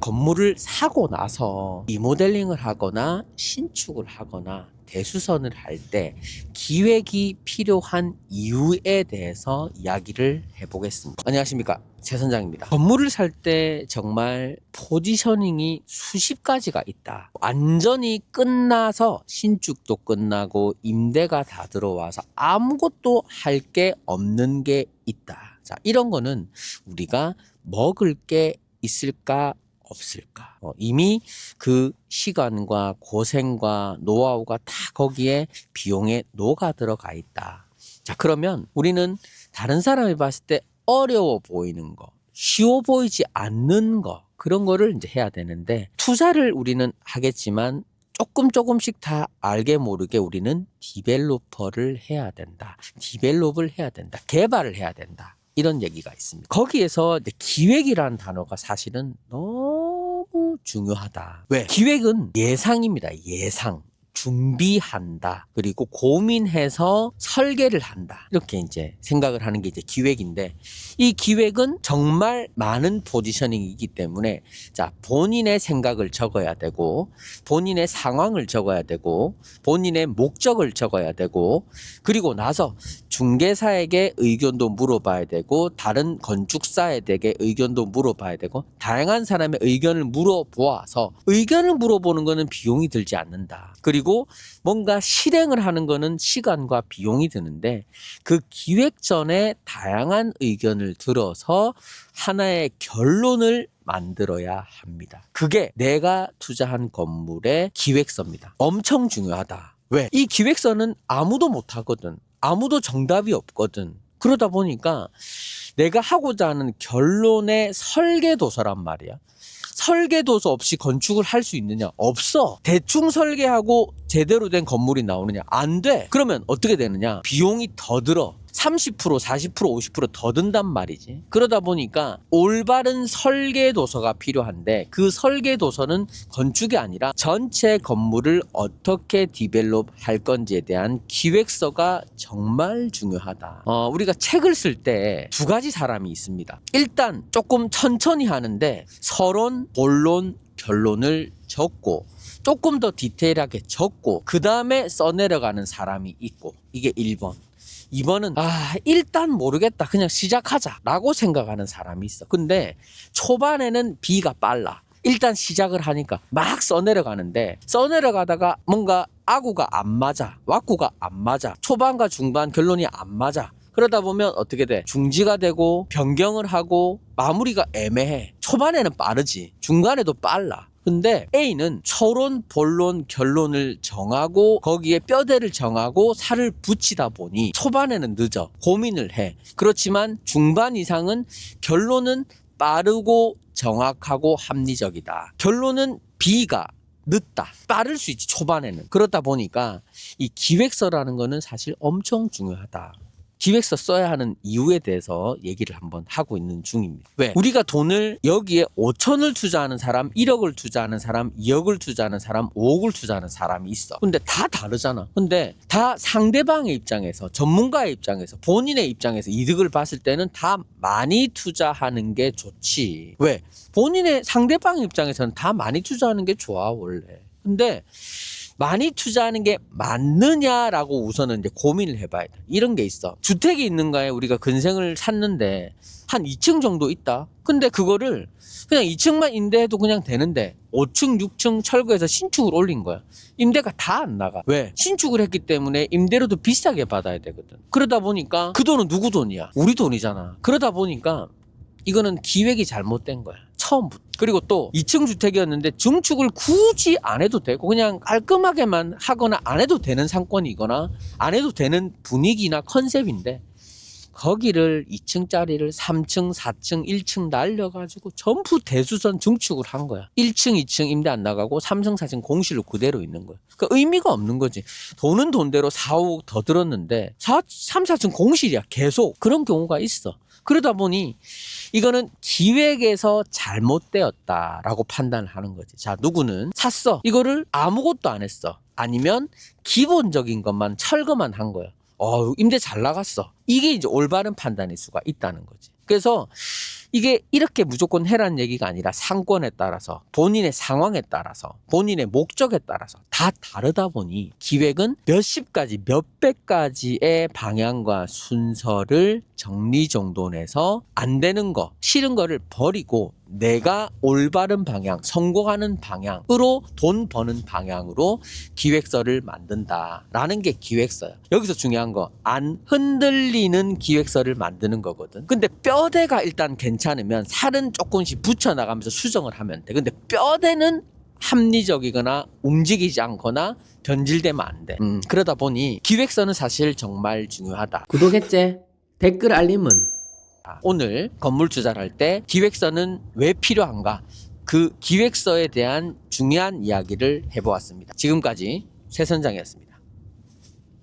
건물을 사고 나서 리모델링을 하거나 신축을 하거나 대수선을 할 때 기획이 필요한 이유에 대해서 이야기를 해보겠습니다. 안녕하십니까. 최 선장입니다. 건물을 살 때 정말 포지셔닝이 수십 가지가 있다. 완전히 끝나서 신축도 끝나고 임대가 다 들어와서 아무것도 할 게 없는 게 있다. 자, 이런 거는 우리가 먹을 게 있을까 없을까? 어, 이미 그 시간과 고생과 노하우가 다 거기에 비용에 녹아 들어가 있다. 자, 그러면 우리는 다른 사람이 봤을 때 어려워 보이는 거, 쉬워 보이지 않는 거, 그런 거를 이제 해야 되는데, 투자를 우리는 하겠지만, 조금 조금씩 다 알게 모르게 우리는 디벨로퍼를 해야 된다. 디벨롭을 해야 된다. 개발을 해야 된다. 이런 얘기가 있습니다. 거기에서 기획이라는 단어가 사실은 너무 중요하다. 왜? 기획은 예상입니다. 예상. 준비한다. 그리고 고민해서 설계를 한다. 이렇게 이제 생각을 하는 게 이제 기획인데 이 기획은 정말 많은 포지셔닝이기 때문에 자, 본인의 생각을 적어야 되고 본인의 상황을 적어야 되고 본인의 목적을 적어야 되고 그리고 나서 중개사에게 의견도 물어봐야 되고 다른 건축사에게 의견도 물어봐야 되고 다양한 사람의 의견을 물어보아서 의견을 물어보는 거는 비용이 들지 않는다. 그리고 뭔가 실행을 하는 거는 시간과 비용이 드는데 그 기획 전에 다양한 의견을 들어서 하나의 결론을 만들어야 합니다. 그게 내가 투자한 건물의 기획서입니다. 엄청 중요하다. 왜? 이 기획서는 아무도 못 하거든. 아무도 정답이 없거든. 그러다 보니까 내가 하고자 하는 결론의 설계도서란 말이야. 설계도서 없이 건축을 할 수 있느냐? 없어. 대충 설계하고 제대로 된 건물이 나오느냐? 안 돼. 그러면 어떻게 되느냐? 비용이 더 들어. 30%, 40%, 50%더 든단 말이지. 그러다 보니까 올바른 설계 도서가 필요한데 그 설계 도서는 건축이 아니라 전체 건물을 어떻게 디벨롭 할 건지에 대한 기획서가 정말 중요하다. 어, 우리가 책을 쓸 때 두 가지 사람이 있습니다. 일단 조금 천천히 하는데 서론, 본론, 결론을 적고 조금 더 디테일하게 적고 그 다음에 써내려가는 사람이 있고 이게 1번. 2번은 아 일단 모르겠다 그냥 시작하자라고 생각하는 사람이 있어 근데 초반에는 B가 빨라 일단 시작을 하니까 막 써내려가는데 써내려가다가 뭔가 아구가 안 맞아 왁구가 안 맞아 초반과 중반 결론이 안 맞아 그러다 보면 어떻게 돼? 중지가 되고 변경을 하고 마무리가 애매해. 초반에는 빠르지. 중간에도 빨라. 근데 A는 초론, 본론, 결론을 정하고 거기에 뼈대를 정하고 살을 붙이다 보니 초반에는 늦어. 고민을 해. 그렇지만 중반 이상은 결론은 빠르고 정확하고 합리적이다. 결론은 B가 늦다. 빠를 수 있지, 초반에는. 그렇다 보니까 이 기획서라는 거는 사실 엄청 중요하다. 기획서 써야 하는 이유에 대해서 얘기를 한번 하고 있는 중입니다. 왜? 우리가 돈을 여기에 5천을 투자하는 사람, 1억을 투자하는 사람, 2억을 투자하는 사람, 5억을 투자하는 사람이 있어. 근데 다 다르잖아. 근데 다 상대방의 입장에서, 전문가의 입장에서, 본인의 입장에서 이득을 봤을 때는 다 많이 투자하는 게 좋지. 왜? 본인의 상대방 입장에서는 다 많이 투자하는 게 좋아, 원래. 근데 많이 투자하는 게 맞느냐라고 우선은 이제 고민을 해봐야 돼. 이런 게 있어. 주택이 있는가에 우리가 근생을 샀는데 한 2층 정도 있다. 근데 그거를 그냥 2층만 임대해도 그냥 되는데 5층, 6층 철거해서 신축을 올린 거야. 임대가 다 안 나가. 왜? 신축을 했기 때문에 임대료도 비싸게 받아야 되거든. 그러다 보니까 그 돈은 누구 돈이야? 우리 돈이잖아. 그러다 보니까 이거는 기획이 잘못된 거야. 처음부터. 그리고 또 2층 주택이었는데 증축을 굳이 안 해도 되고 그냥 깔끔하게만 하거나 안 해도 되는 상권이거나 안 해도 되는 분위기나 컨셉인데 거기를 2층짜리를 3층, 4층, 1층 날려가지고 전부 대수선 증축을 한 거야. 1층, 2층 임대 안 나가고 3층, 4층 공실로 그대로 있는 거야. 그 의미가 없는 거지. 돈은 돈대로 4, 5억 더 들었는데 4, 3, 4층 공실이야. 계속. 그런 경우가 있어. 그러다 보니 이거는 기획에서 잘못되었다라고 판단을 하는 거지. 자, 누구는 샀어. 이거를 아무것도 안 했어. 아니면 기본적인 것만 철거만 한 거야. 어, 임대 잘 나갔어. 이게 이제 올바른 판단일 수가 있다는 거지. 그래서 이게 이렇게 무조건 해라는 얘기가 아니라 상권에 따라서 본인의 상황에 따라서 본인의 목적에 따라서 다 다르다 보니 기획은 몇십 가지 몇백 가지의 방향과 순서를 정리정돈해서 안 되는 거 싫은 거를 버리고 내가 올바른 방향 성공하는 방향으로 돈 버는 방향으로 기획서를 만든다라는 게 기획서야 여기서 중요한 거 안 흔들리는 기획서를 만드는 거거든 근데 뼈대가 일단 괜찮으면 살은 조금씩 붙여 나가면서 수정을 하면 돼 근데 뼈대는 합리적이거나 움직이지 않거나 변질되면 안 돼. 음, 그러다 보니 기획서는 사실 정말 중요하다. 구독했지? 댓글 알림은? 오늘 건물 투자를 할 때 기획서는 왜 필요한가? 그 기획서에 대한 중요한 이야기를 해보았습니다. 지금까지 최 선장이었습니다.